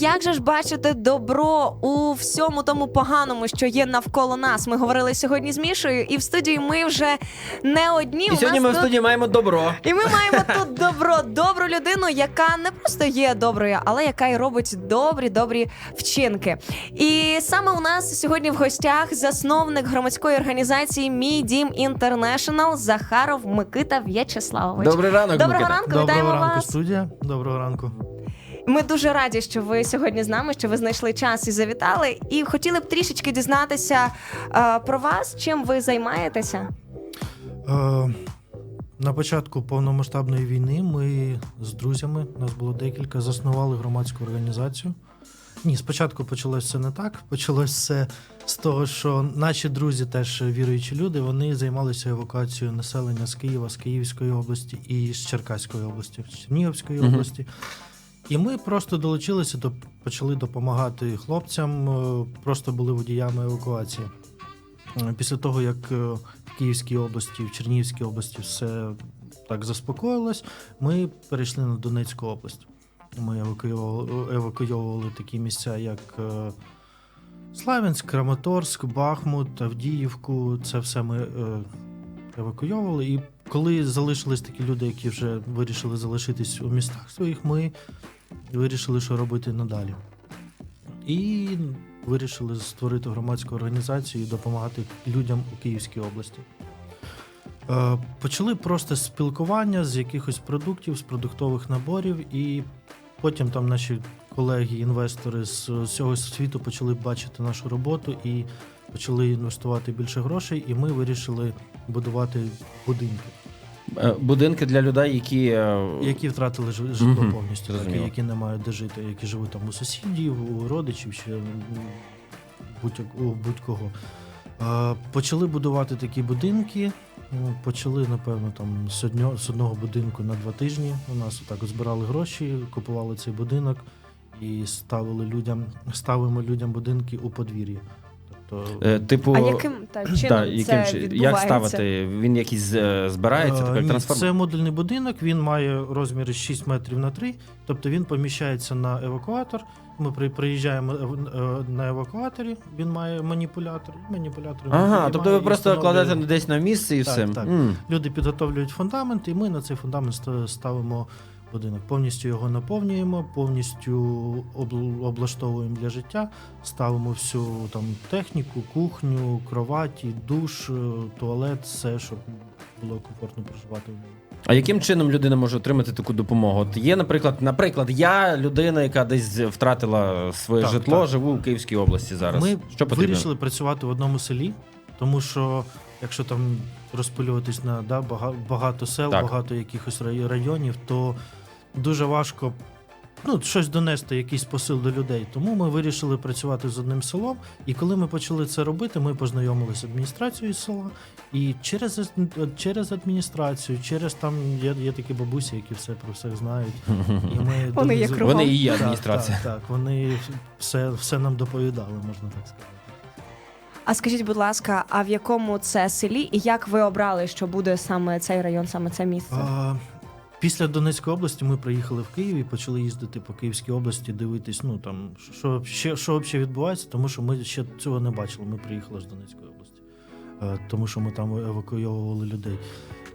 як же ж бачити добро у всьому тому поганому, що є навколо нас? Ми говорили сьогодні з Мішою, і в студії ми вже не одні. І У сьогодні нас ми в тут- студії маємо добро. І ми маємо тут добро, добру людину, яка не просто є доброю, але яка й робить добрі, добрі вчинки. І саме у нас сьогодні в гостях засновник громадської організації Мій Дім Інтернешнл Захаров Микита В'ячеславович. Добрий ранок, Доброго Микита. ранку, Доброго вітаємо ранку, вас. студія. Доброго ранку. Ми дуже раді, що ви сьогодні з нами, що ви знайшли час і завітали. І хотіли б трішечки дізнатися е, про вас, чим ви займаєтеся. Е, на початку повномасштабної війни ми з друзями, нас було декілька, заснували громадську організацію. Ні, спочатку почалось все не так. Почалось все з того, що наші друзі, теж віруючі люди, вони займалися евакуацією населення з Києва, з Київської області і з Черкаської області, з Чернігівської області. І ми просто долучилися до почали допомагати хлопцям, е, просто були водіями евакуації. Е, Після того, як е, в Київській області, в Чернігівській області все так заспокоїлось, ми перейшли на Донецьку область. Ми евакуювали, евакуйовували такі місця, як Славянськ, Краматорськ, Бахмут, Авдіївку. Це все ми евакуйовували. І коли залишились такі люди, які вже вирішили залишитись у містах своїх, ми вирішили, що робити надалі. І вирішили створити громадську організацію і допомагати людям у Київській області. Е, Почали просто спілкування з якихось продуктів, з продуктових наборів, і потім там наші колеги, інвестори з всього світу почали бачити нашу роботу і почали інвестувати більше грошей, і ми вирішили будувати будинки, Будинки для людей, які. е, які втратили жи- житло Мгм, повністю, так, які не мають де жити, які живуть там у сусідів, у родичів чи будь- у будь-кого. Е, Почали будувати такі будинки. Ну, Почали, напевно, там з одного будинку на два тижні. У нас так збирали гроші, купували цей будинок і ставили людям, ставимо людям будинки у подвір'ї. Тобто, е, Типу. А яким та, чином та, це яким чи- відбувається? як ставити? Він якийсь е, збирається, Е, ні, трансформ. Це модульний будинок, він має розміри 6 метрів на 3, тобто він поміщається на евакуатор. Ми при- приїжджаємо е, е, на евакуаторі, він має маніпулятор, і маніпулятор. Ага, піднімає тобто ви і просто встановлює. кладете десь на місце і Так, все. так. М. Люди підготовлюють фундамент, і ми на цей фундамент ста- ставимо будинок. Повністю його наповнюємо, повністю облаштовуємо для життя, ставимо всю там техніку, кухню, кроваті, душ, е, туалет, все, щоб було комфортно проживати в ньому. А яким чином людина може отримати таку допомогу? От є, наприклад, наприклад, я людина, яка десь втратила своє Так, житло, так. живу в Київській області зараз. Ми Що потрібно? вирішили працювати в одному селі, тому що якщо там розпилюватись на да, багато сел, Так. багато якихось рай- районів, то дуже важко ну, щось донести, якийсь посил до людей. Тому ми вирішили працювати з одним селом. І коли ми почали це робити, ми познайомилися з адміністрацією села. І через, через адміністрацію, через там є, є такі бабусі, які все про все знають. І ми Вони є кругом. Вони і є Так, адміністрація. Так, так, вони все, все нам доповідали, можна так сказати. А скажіть, будь ласка, а в якому це селі і як ви обрали, що буде саме цей район, саме це місце? А, після Донецької області ми приїхали в Київ і почали їздити по Київській області, дивитись, ну там що, що, що взагалі відбувається, тому що ми ще цього не бачили. Ми приїхали з Донецької області, Е, тому що ми там евакуйовували людей.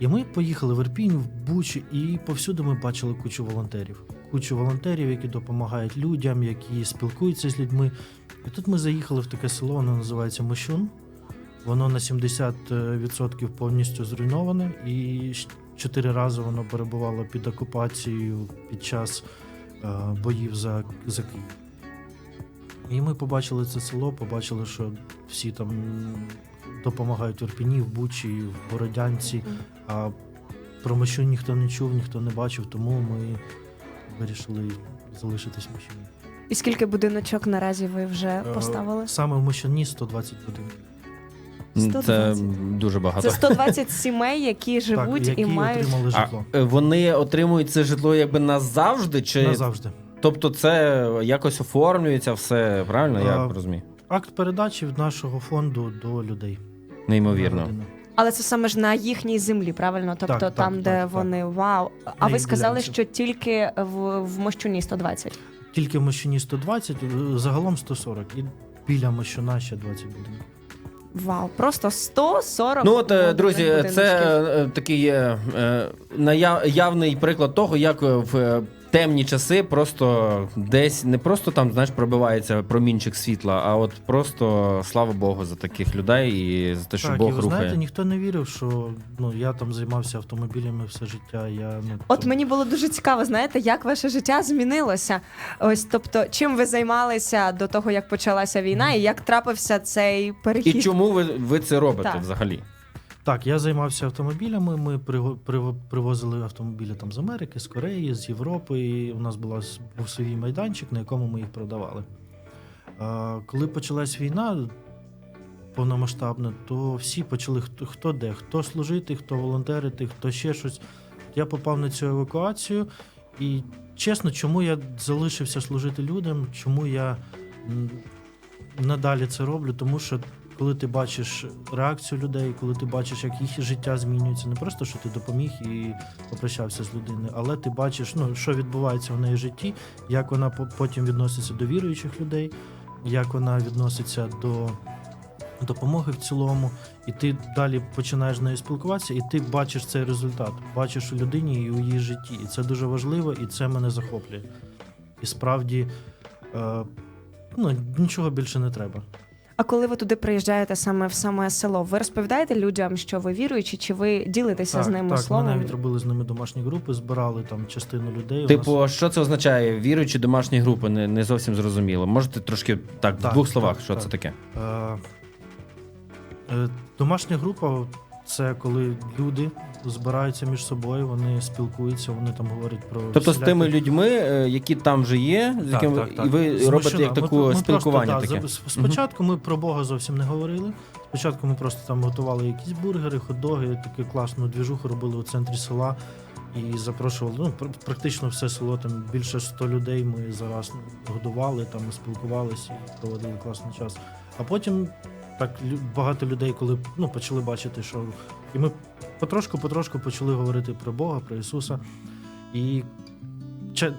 І ми поїхали в Ірпінь, в Бучі, і повсюди ми бачили кучу волонтерів. Кучу волонтерів, які допомагають людям, які спілкуються з людьми. І тут ми заїхали в таке село, воно називається Мощун. Воно на 70% повністю зруйноване, і чотири рази воно перебувало під окупацією під час е, боїв за, за Київ. І ми побачили це село, побачили, що всі там допомагають в Ірпіні, в Бучі, в Бородянці. А про Мощун ніхто не чув, ніхто не бачив, тому ми вирішили залишитись в Мощуні. І скільки будиночок наразі ви вже Е, поставили? Саме в Мощуні 120 будинків. Це 120. дуже багато. Це 120 сімей, які живуть так, і мають. отримали А житло. е, вони отримують це житло якби назавжди, чи Назавжди. тобто це якось оформлюється все правильно? Я А, розумію. Акт передачі від нашого фонду до людей. Неймовірно. Але це саме ж на їхній землі, правильно? Тобто Так, так, там, де так, так. вони вау. А ви сказали, ділянці. що тільки в, в Мощуні 120. Тільки в Мощуні 120, е, загалом 140. І біля Мощуна ще 20 будинків. Вау, просто 140 Ну от, е, друзі, це е, такий е, явний приклад того, як в темні часи просто десь не просто там, знаєш, пробивається промінчик світла, а от просто слава Богу за таких людей і за те, що так, Бог і ви рухає. знаєте, ніхто не вірив, що ну, я там займався автомобілями все життя. Я, ну, От там- мені було дуже цікаво, знаєте, як ваше життя змінилося. Ось, тобто, чим ви займалися до того, як почалася війна, і як трапився цей перехід? І чому ви, ви це робите Так. взагалі? Так, я займався автомобілями. Ми привозили автомобілі там з Америки, з Кореї, з Європи. І у нас була був свій майданчик, на якому ми їх продавали. А, коли почалась війна повномасштабна, то всі почали хто, хто де, хто служити, хто волонтерити, хто ще щось. Я попав на цю евакуацію, і чесно, чому я залишився служити людям, чому я надалі це роблю, тому що коли ти бачиш реакцію людей, коли ти бачиш, як їх життя змінюється, не просто що ти допоміг і попрощався з людиною, але ти бачиш, ну що відбувається в неї в житті, як вона потім відноситься до віруючих людей, як вона відноситься до допомоги в цілому, і ти далі починаєш з нею спілкуватися, і ти бачиш цей результат, бачиш у людині і у її житті. І це дуже важливо, і це мене захоплює. І справді, е, ну нічого більше не треба. А коли ви туди приїжджаєте саме в саме село, ви розповідаєте людям, що ви віруючі, чи ви ділитеся з ними так, словом? Ми навіть робили з ними домашні групи, збирали там частину людей. У Типу, нас- що це означає? Віруючі домашні групи не, не зовсім зрозуміло. Можете трошки так, в Так, двох словах, так, що так. це таке? Е, е, Домашня група це коли люди збираються між собою, вони спілкуються, вони там говорять про Тобто з всілякі- тими людьми, е, які там вже є, з Так, якими так, так. і ви З робите як Ми- таку ми спілкування просто, таке. да, з- Спочатку ми про Бога зовсім не говорили. Спочатку ми просто там готували якісь бургери, хот-доги, таку класну двіжуху робили у центрі села. І запрошували ну, пр- практично все село, там більше 100 людей ми зараз годували, там спілкувалися і проводили класний час. А потім так багато людей, коли ну, почали бачити, що. І ми потрошку-потрошку почали говорити про Бога, про Ісуса. І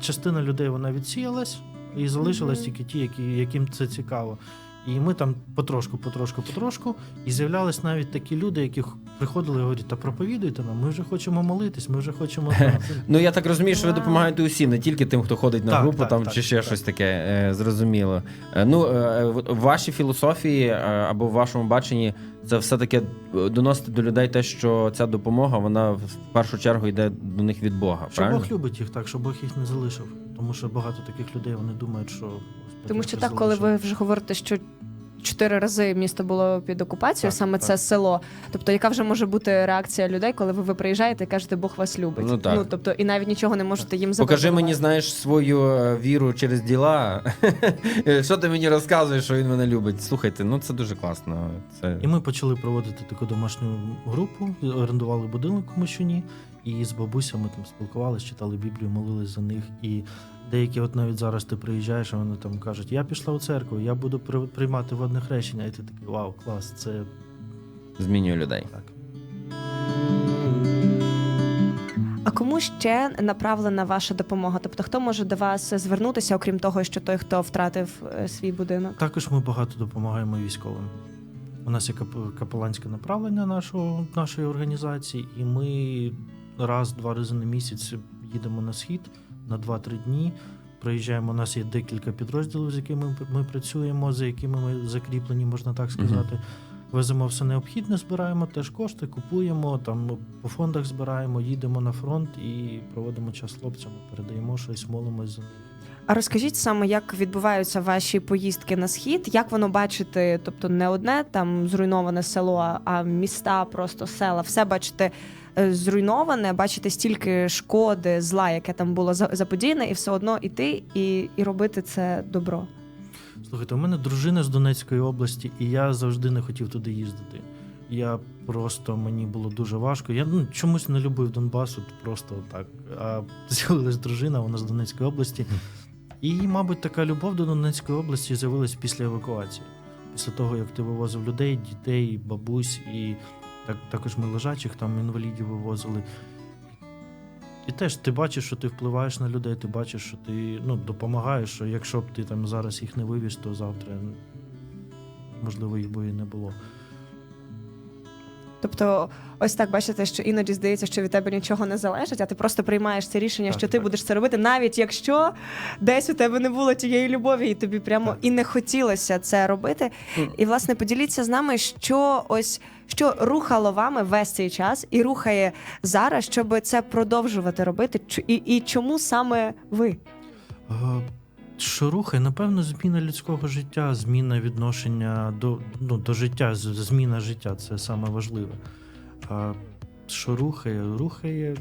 частина людей вона відсіялась, і залишилась тільки ті, які, яким це цікаво. І ми там потрошку, потрошку, потрошку, і з'являлись навіть такі люди, які х- приходили і говорять, та проповідуйте нам, ми вже хочемо молитись, ми вже хочемо. Ну я так розумію, що ви допомагаєте усім, не тільки тим, хто ходить на Так, групу так, там так, чи ще так. щось таке. е, Зрозуміло. Е, Ну е, в вашій філософії е, або в вашому баченні це все таки доносити до людей те, що ця допомога вона в першу чергу йде до них від Бога. Що правильно? Бог любить їх так, що Бог їх не залишив. Тому що багато таких людей вони думають, що Тому що так, коли ви вже говорите, що чотири рази місто було під окупацією, Так, саме так. це село. Тобто, яка вже може бути реакція людей, коли ви, ви приїжджаєте і кажете, Бог вас любить? Ну, так. тобто, і навіть нічого не можете їм Покажи запропонувати. мені, знаєш, свою е, віру через діла. Що ти мені розказуєш, що він мене любить? Слухайте, ну це дуже класно. Це І ми почали проводити таку домашню групу, орендували будинок у Мощуні, і з бабусями там спілкувалися, читали Біблію, молились за них. І деякі, от навіть зараз ти приїжджаєш, а вони там кажуть, я пішла у церкву, я буду при- приймати водне хрещення. І ти такий вау, клас, це змінює людей. так. А кому ще направлена ваша допомога? Тобто, хто може до вас звернутися, окрім того, що той, хто втратив е, свій будинок? Також ми багато допомагаємо військовим. У нас є капеланське направлення нашого, нашої організації, і ми раз-два рази на місяць їдемо на схід на 2-3 дні. Приїжджаємо, у нас є декілька підрозділів, з якими ми працюємо, за якими ми закріплені, можна так сказати. Веземо все необхідне, збираємо теж кошти, купуємо, там по фондах збираємо, їдемо на фронт і проводимо час хлопцями, передаємо щось, молимось за них. А розкажіть саме, як відбуваються ваші поїздки на схід? Як воно бачити? Тобто не одне там зруйноване село, а міста, просто села, все бачите е, зруйноване, бачите стільки шкоди, зла, яке там було за- заподіяне, і все одно іти і, і робити це добро. Слухайте, у мене дружина з Донецької області, і я завжди не хотів туди їздити. Я просто мені було дуже важко. Я ну, чомусь не любив Донбас, от просто так. А з'явилась дружина, вона з Донецької області. І, мабуть, така любов до Донецької області з'явилась після евакуації. Після того, як ти вивозив людей, дітей, бабусь, і Так, також ми лежачих там інвалідів вивозили. І теж ти бачиш, що ти впливаєш на людей, ти бачиш, що ти ну, допомагаєш, що якщо б ти там зараз їх не вивіз, то завтра можливо їх би і не було. Тобто, ось так бачите, що іноді здається, що від тебе нічого не залежить, а ти просто приймаєш це рішення, Так, що ти так. будеш це робити, навіть якщо десь у тебе не було тієї любові, і тобі прямо Так. і не хотілося це робити. Мгм. І власне поділіться з нами, що ось що рухало вами весь цей час і рухає зараз, щоб це продовжувати робити. І, і чому саме ви? Е, Що рухає? Напевно, зміна людського життя, зміна відношення до, ну, до життя, зміна життя це саме важливе. А що рухає? Рухає,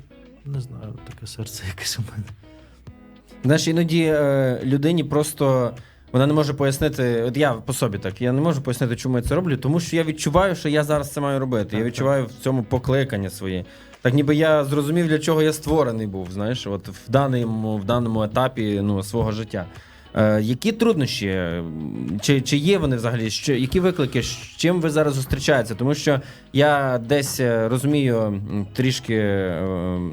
не знаю, таке серце якесь у мене. Знаєш, іноді е, людині просто вона не може пояснити. От я по собі так, я не можу пояснити, чому я це роблю, тому що я відчуваю, що я зараз це маю робити. Так, я відчуваю в цьому покликання своє. Так ніби я зрозумів, для чого я створений був, знаєш, от в даному, в даному етапі ну, свого життя. Е, які труднощі? Чи, чи є вони взагалі? Що, які виклики? З чим ви зараз зустрічаєтеся? Тому що я десь е, розумію трішки е,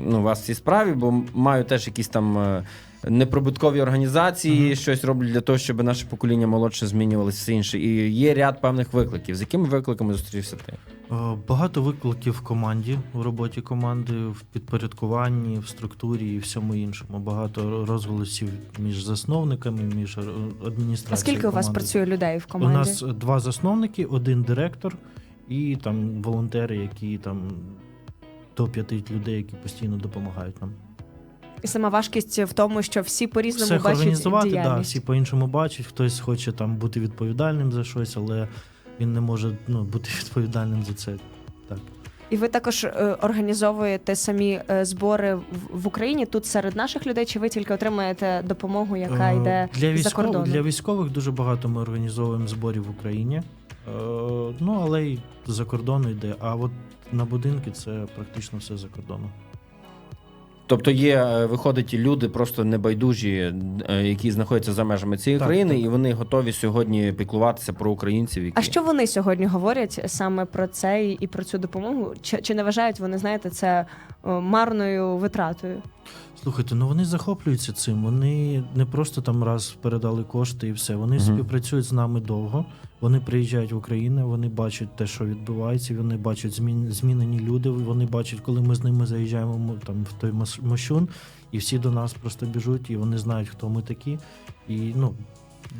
ну, вас в цій справі, бо маю теж якісь там. Неприбуткові організації щось роблять для того, щоб наше покоління молодше змінювалося все інше. І є ряд певних викликів. З якими викликами зустрівся ти? Е, Багато викликів в команді, в роботі команди, в підпорядкуванні, в структурі і всьому іншому. Багато розголосів між засновниками, між адміністрацією. А скільки у вас працює людей в команді? У нас два засновники, один директор і там волонтери, які там до п'яти людей, які постійно допомагають нам. І сама важкість в тому, що всі по-різному Всіх бачать організувати, да, всі по-іншому бачать. Хтось хоче там бути відповідальним за щось, але він не може ну, бути відповідальним за це. Так. І ви також е, організовуєте самі е, збори в, в Україні тут серед наших людей, чи ви тільки отримаєте допомогу, яка Е, йде для за кордону? для військових дуже багато ми організовуємо зборів в Україні. Е, ну, але й за кордону йде. А от на будинки це практично все за кордоном. Тобто є, е, виходить, люди просто небайдужі, е, які знаходяться за межами цієї Так, країни, так. і вони готові сьогодні піклуватися про українців. Які... А що вони сьогодні говорять саме про це і- про цю допомогу? Чи, чи не вважають вони, знаєте, це е, марною витратою? Слухайте, ну вони захоплюються цим. Вони не просто там раз передали кошти і все. Вони Мгм. співпрацюють з нами довго. Вони приїжджають в Україну, вони бачать те, що відбувається, вони бачать змін, змінені люди. Вони бачать, коли ми з ними заїжджаємо там в той мощун, і всі до нас просто біжуть, і вони знають, хто ми такі. І ну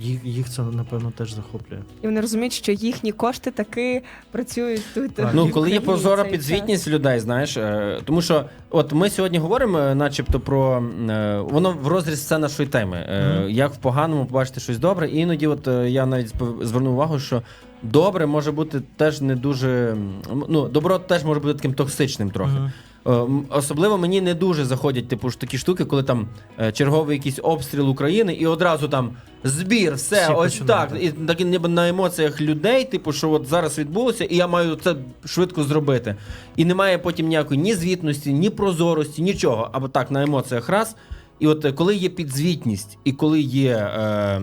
їх, їх це напевно теж захоплює. І вони розуміють, що їхні кошти таки працюють тут. Так. Ну, в коли є Україні прозора цей підзвітність людей, знаєш, е, тому що от ми сьогодні говоримо, е, начебто, про е, воно в розріз все нашої теми. Е. Як в поганому побачити щось добре. І іноді, от е, я навіть спов- звернув увагу, що добре може бути теж не дуже. м, Ну, добро теж може бути таким токсичним трохи. Мгм. Е, Особливо мені не дуже заходять, типу ж такі штуки, коли там е, черговий якийсь обстріл України, і одразу там збір, все, Всі ось починають, так. так. І так ніби на емоціях людей, типу, що от зараз відбулося, і я маю це швидко зробити. І немає потім ніякої ні звітності, ні прозорості, нічого. Або так, на емоціях раз. І от е, коли є підзвітність, і коли є. Е,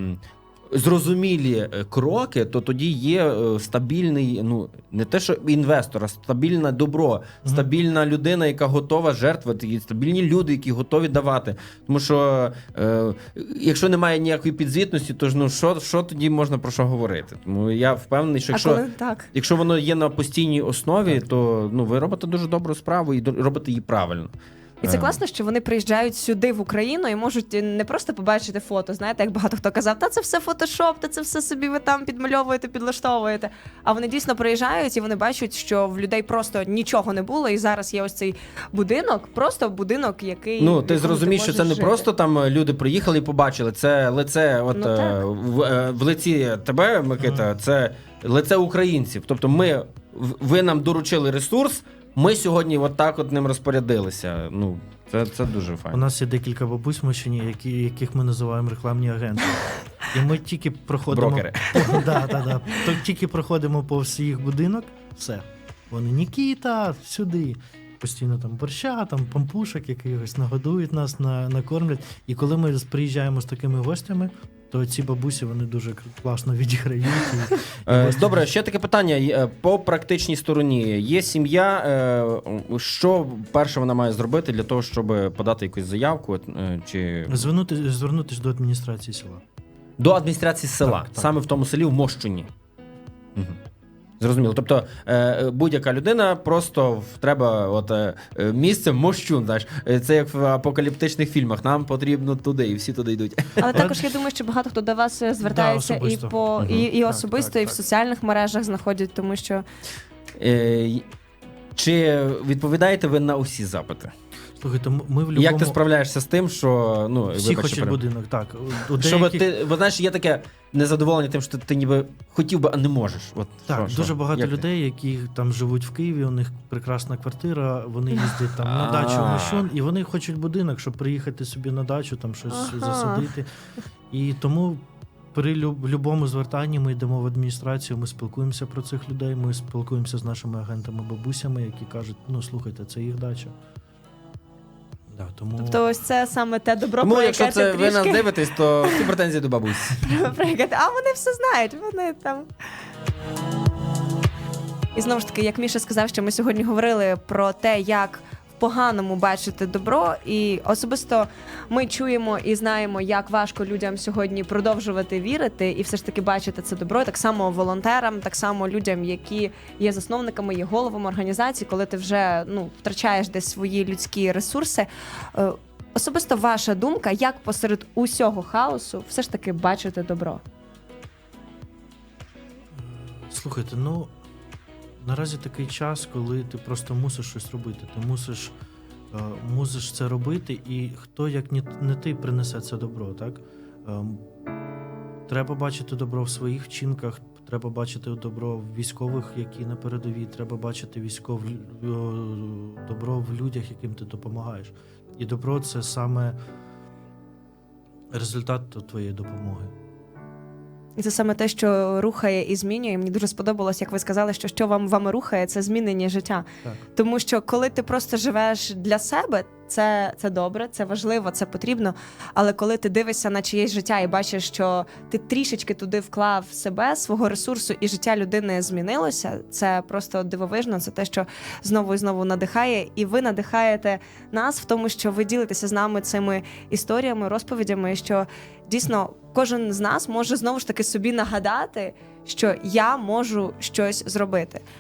Зрозумілі е, кроки, то тоді є е, стабільний, ну не те, що інвестор, а стабільне добро, стабільна людина, яка готова жертвувати, і стабільні люди, які готові давати. Тому що е, якщо немає ніякої підзвітності, то ж ну що, що тоді можна про що говорити? Тому я впевнений, що якщо, коли так. якщо воно є на постійній основі, Так. то ну ви робите дуже добру справу і до- робите її правильно. І це Е. класно, що вони приїжджають сюди в Україну і можуть не просто побачити фото. Знаєте, як багато хто казав, та це все фотошоп, та це все собі ви там підмальовуєте, підлаштовуєте. А вони дійсно приїжджають і вони бачать, що в людей просто нічого не було, і зараз є ось цей будинок, просто будинок, який Ну, ти зрозумієш, що це не жити. просто там е, люди приїхали і побачили. Це лице, от Ну, е, в, е, в лиці тебе, Микита, це лице українців. Тобто, ми ви нам доручили ресурс. Ми сьогодні от так от ним розпорядилися. Ну, це, це дуже У нас є декілька бабусь в Мощині, які, яких ми називаємо рекламні агенти. І ми тільки проходимо. Брокери. Да, да, да. То тільки проходимо повз їх будинок, все. Вони Нікіта, сюди. постійно там борща, там пампушок якихось нагодують нас, на, накормлять. І коли ми приїжджаємо з такими гостями, то ці бабусі вони дуже класно відіграють. І, Е, Добре, ще таке питання Е, по практичній стороні. Є сім'я, е, що перше вона має зробити для того, щоб подати якусь заявку? Чи Звернути, звернутися до адміністрації села. до адміністрації села, Так, так. саме в тому селі в Мощуні. Угу. Зрозуміло. Тобто е, будь-яка людина просто треба от, е, е, місце Мощун. Знаєш, це як в апокаліптичних фільмах. Нам потрібно туди, і всі туди йдуть. Але також я думаю, що багато хто до вас звертається звертається і по угу. і, і особисто, так, і в так. соціальних мережах знаходять, тому що Е, чи відповідаєте ви на усі запити? Слухайте, ми в любому... Як ти справляєшся з тим, що ну Всі вибачте, хочуть пере- будинок, так. У- у Щоб ти, бо знаєш, є таке незадоволення тим, що ти, ти ніби хотів би, а не можеш. От Так, що, дуже що? багато Як ти? людей, які там живуть в Києві, у них прекрасна квартира, вони їздять там на дачу в Мощун, і вони хочуть будинок, щоб приїхати собі на дачу, там щось засадити. І тому при будь-якому звертанні ми йдемо в адміністрацію, ми спілкуємося про цих людей, ми спілкуємося з нашими агентами-бабусями, які кажуть: ну слухайте, це їх дача. Да, тому... тобто ось це саме те добро, Тому, про якщо це ти ви нас дивитесь, то всі претензії до бабусь. А вони все знають, вони там. І знову ж таки, як Міша сказав, що ми сьогодні говорили про те, як поганому бачити добро, і особисто ми чуємо і знаємо, як важко людям сьогодні продовжувати вірити і все ж таки бачити це добро. Так само волонтерам, так само людям, які є засновниками, є головами організацій, коли ти вже ну втрачаєш десь свої людські ресурси. Е, Особисто ваша думка, як посеред усього хаосу все ж таки бачити добро? Слухайте, ну наразі такий час, коли ти просто мусиш щось робити. Ти мусиш, е, мусиш це робити, і хто, як не, ти, принесе це добро, так? Ем, треба бачити добро в своїх вчинках, треба бачити добро в військових, які на передовій, треба бачити військов, добро в людях, яким ти допомагаєш. І добро це саме результат твоєї допомоги. І це саме те, що рухає і змінює. Мені дуже сподобалось, як ви сказали, що що вам вами рухає, це змінення життя. Так. Тому що коли ти просто живеш для себе, це, це добре, це важливо, це потрібно. Але коли ти дивишся на чиєсь життя і бачиш, що ти трішечки туди вклав себе, свого ресурсу, і життя людини змінилося, це просто дивовижно. Це те, що знову і знову надихає, і ви надихаєте нас в тому, що ви ділитеся з нами цими історіями, розповідями, що дійсно кожен з нас може знову ж таки собі нагадати, що я можу щось зробити.